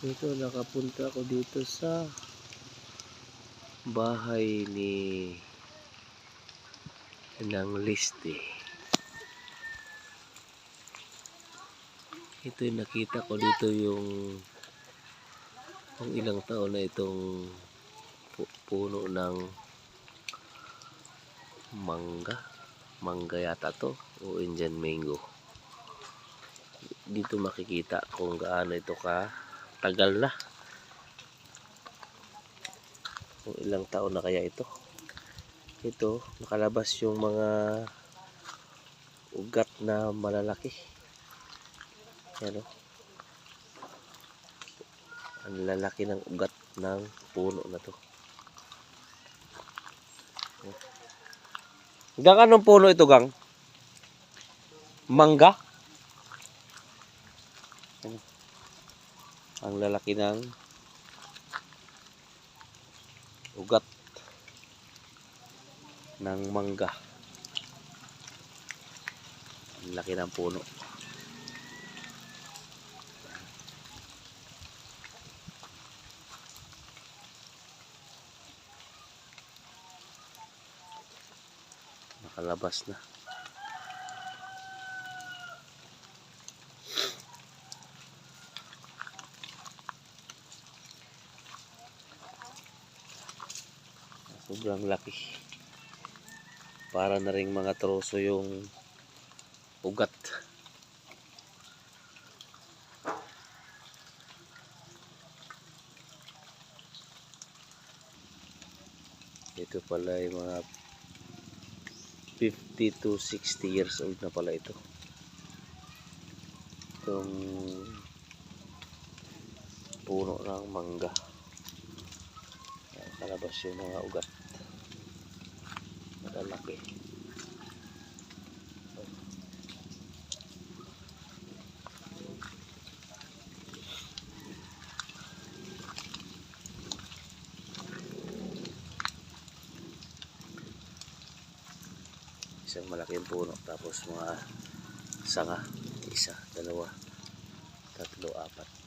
Ito, nakapunta ako dito sa bahay ni ng liste. Ito yung nakita ko dito yung kung ilang taon na itong pu- puno ng mangga. Mangga yata to o Indian mango. Dito makikita kung gaano ito ka tagal na. Kung ilang taon na kaya ito. Ito, nakalabas yung mga ugat na malalaki. Yan o. Ang lalaki ng ugat ng puno na to. Gang, anong puno ito, Gang? Mangga? Ang lalaki ng ugat ng mangga. Ang laki ng puno. Nakalabas na. Sobrang laki. Para na ring mga troso yung ugat. Ito pala yung mga 50 to 60 years old na pala ito. Itong puno ng mangga. Ayan, Kalabas yung mga ugat. Malalaki. Isang malaking puno tapos mga sanga. Isa, dalawa, tatlo, apat.